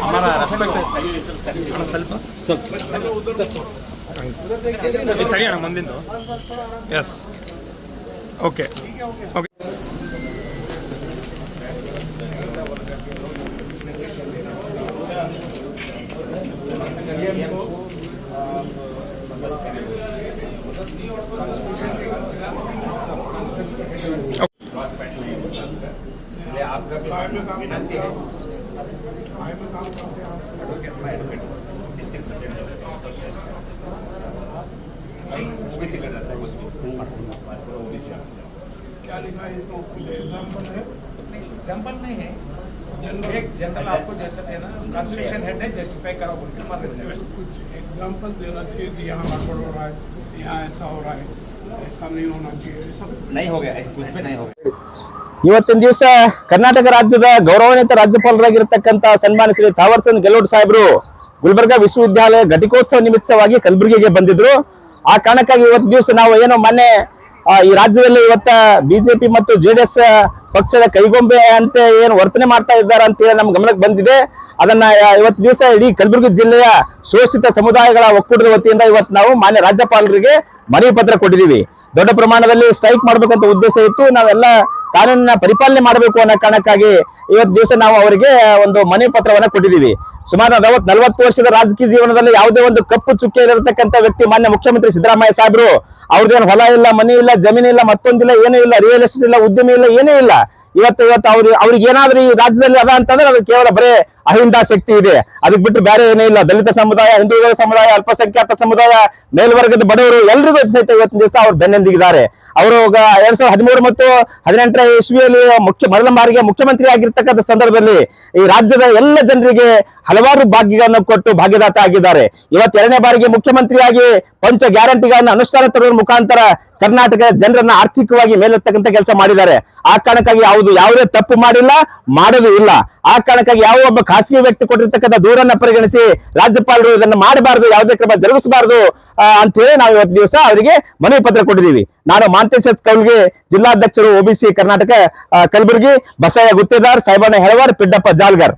हमारा रेस्पेक्ट ಅಣ್ಣ ಸ್ವಲ್ಪ ಇದು ಸರಿ ಅಣ್ಣ ಮುಂದಿಂದು ಎಸ್ ಓಕೆ ಓಕೆ है एग्ज़ाम्पल है नहीं है एक जनरल आपको जैसा है ना कॉन्स्टिट्यूशन हेड है जस्टिफाई करो बोल के मान लेते हैं कुछ एग्ज़ाम्पल देना चाहिए यहाँ गड़बड़ हो रहा है यहाँ ऐसा हो रहा है ऐसा नहीं होना चाहिए ऐसा नहीं हो गया कुछ भी नहीं हो गया ಇವತ್ತಿನ ದಿವಸ ಕರ್ನಾಟಕ ರಾಜ್ಯದ ಗೌರವಾನ್ವಿತ ರಾಜ್ಯಪಾಲರಾಗಿರ್ತಕ್ಕಂಥ ಸನ್ಮಾನ ಶ್ರೀ ಥಾವರ್ಚಂದ್ ಗೆಲೋಟ್ ಸಾಹೇಬರು ಗುಲ್ಬರ್ಗಾ ವಿಶ್ವವಿದ್ಯಾಲಯ ಘಟಿಕೋತ್ಸವ ನಿಮಿತ್ತವಾಗಿ ಕಲಬುರಗಿಗೆ ಬಂದಿದ್ರು. ಆ ಕಾರಣಕ್ಕಾಗಿ ಇವತ್ತು ದಿವಸ ನಾವು ಏನು ಮೊನ್ನೆ ಈ ರಾಜ್ಯದಲ್ಲಿ ಇವತ್ತ ಬಿಜೆಪಿ ಮತ್ತು ಜೆಡಿಎಸ್ ಪಕ್ಷದ ಕೈಗೊಂಬೆ ಅಂತ ಏನು ವರ್ತನೆ ಮಾಡ್ತಾ ಇದ್ದಾರೆ ಅಂತ ನಮ್ಮ ಗಮನಕ್ಕೆ ಬಂದಿದೆ. ಅದನ್ನ ಇವತ್ತು ದಿವಸ ಇಡೀ ಕಲಬುರಗಿ ಜಿಲ್ಲೆಯ ಶೋಷಿತ ಸಮುದಾಯಗಳ ಒಕ್ಕೂಟದ ವತಿಯಿಂದ ಇವತ್ತು ನಾವು ಮಾನ್ಯ ರಾಜ್ಯಪಾಲರಿಗೆ ಮನವಿ ಪತ್ರ ಕೊಟ್ಟಿದ್ದೀವಿ. ದೊಡ್ಡ ಪ್ರಮಾಣದಲ್ಲಿ ಸ್ಟ್ರೈಕ್ ಮಾಡಬೇಕಂತ ಉದ್ದೇಶ ಇತ್ತು. ನಾವೆಲ್ಲ ಕಾನೂನಿನ ಪರಿಪಾಲನೆ ಮಾಡಬೇಕು ಅನ್ನೋ ಕಾರಣಕ್ಕಾಗಿ ಇವತ್ತು ದಿವಸ ನಾವು ಅವರಿಗೆ ಒಂದು ಮನೆ ಪತ್ರವನ್ನ ಕೊಟ್ಟಿದ್ದೀವಿ. ಸುಮಾರು ಅರವತ್ ನಲವತ್ತು ವರ್ಷದ ರಾಜಕೀಯ ಜೀವನದಲ್ಲಿ ಯಾವುದೇ ಒಂದು ಕಪ್ಪು ಚುಕ್ಕೆ ಇರತಕ್ಕಂಥ ವ್ಯಕ್ತಿ, ಮಾನ್ಯ ಮುಖ್ಯಮಂತ್ರಿ ಸಿದ್ದರಾಮಯ್ಯ ಸಾಹೇಬರು, ಅವ್ರದ್ದೇನು ಹೊಲ ಇಲ್ಲ, ಮನೆ ಇಲ್ಲ, ಜಮೀನು ಇಲ್ಲ, ಮತ್ತೊಂದಿಲ್ಲ, ಏನೂ ಇಲ್ಲ ರಿಯಲ್ ಎಸ್ಟೇಟ್ ಇಲ್ಲ, ಉದ್ಯಮ ಇಲ್ಲ, ಏನೂ ಇಲ್ಲ. ಇವತ್ತು ಇವತ್ತು ಅವ್ರಿಗೆ ಅವ್ರಿಗೆ ಏನಾದ್ರೂ ಈ ರಾಜ್ಯದಲ್ಲಿ ಅದ ಅಂತಂದ್ರೆ ಅದು ಕೇವಲ ಬರೇ ಅಹಿಂದ ಶಕ್ತಿ ಇದೆ. ಅದಕ್ಕೆ ಬಿಟ್ಟು ಬೇರೆ ಏನೂ ಇಲ್ಲ. ದಲಿತ ಸಮುದಾಯ, ಹಿಂದೂಗಳ ಸಮುದಾಯ, ಅಲ್ಪಸಂಖ್ಯಾತ ಸಮುದಾಯ, ಮೇಲ್ವರ್ಗದ ಬಡವರು ಎಲ್ರಿಗೂ ಸಹಿತ ಇವತ್ತಿನ ದಿವಸ ಅವ್ರು ಬೆನ್ನೆಂದಿಗಿದ್ದಾರೆ. ಅವರು ಎರಡ್ ಸಾವಿರದ ಹದಿಮೂರು ಮತ್ತು ಹದಿನೆಂಟರ ಇಸ್ವಿಯಲ್ಲಿ ಮುಖ್ಯ ಮೊದಲ ಬಾರಿಗೆ ಮುಖ್ಯಮಂತ್ರಿ ಆಗಿರ್ತಕ್ಕಂಥ ಸಂದರ್ಭದಲ್ಲಿ ಈ ರಾಜ್ಯದ ಎಲ್ಲ ಜನರಿಗೆ ಹಲವಾರು ಭಾಗ್ಯಗಳನ್ನು ಕೊಟ್ಟು ಭಾಗ್ಯದಾತ ಆಗಿದ್ದಾರೆ. ಇವತ್ತು ಎರಡನೇ ಬಾರಿಗೆ ಮುಖ್ಯಮಂತ್ರಿಯಾಗಿ ಪಂಚ ಗ್ಯಾರಂಟಿಗಳನ್ನು ಅನುಷ್ಠಾನ ತರುವ ಮುಖಾಂತರ ಕರ್ನಾಟಕದ ಜನರನ್ನ ಆರ್ಥಿಕವಾಗಿ ಮೇಲೆತ್ತಕ್ಕಂತ ಕೆಲಸ ಮಾಡಿದ್ದಾರೆ. ಆ ಕಾರಣಕ್ಕಾಗಿ ಯಾವುದು ಯಾವುದೇ ತಪ್ಪು ಮಾಡಿಲ್ಲ, ಮಾಡೋದು ಇಲ್ಲ. ಆ ಕಾರಣಕ್ಕಾಗಿ ಯಾವ ಒಬ್ಬ ಖಾಸಗಿ ವ್ಯಕ್ತಿ ಕೊಟ್ಟಿರ್ತಕ್ಕಂಥ ದೂರನ್ನ ಪರಿಗಣಿಸಿ ರಾಜ್ಯಪಾಲರು ಇದನ್ನ ಮಾಡಬಾರದು, ಯಾವುದೇ ಕ್ರಮ ಜರುಗಿಸಬಾರದು ಅಂತ ಹೇಳಿ ನಾವು ಇವತ್ತು ದಿವಸ ಅವರಿಗೆ ಮನವಿ ಪತ್ರ ಕೊಟ್ಟಿದ್ದೀವಿ. ನಾನು ಮಾಂತೇಶ್ ಕೌಲ್ಗೆ ಜಿಲ್ಲಾಧ್ಯಕ್ಷರು ಒಬಿಸಿ ಕರ್ನಾಟಕ ಕಲಬುರಗಿ, ಬಸಯ್ಯ ಗುತ್ತೇದಾರ್, ಸಾಹೇಬಣ್ಣ ಹೆಳವಾರ್, ಪಿಡ್ಡಪ್ಪ ಜಾಲ್ಗರ್.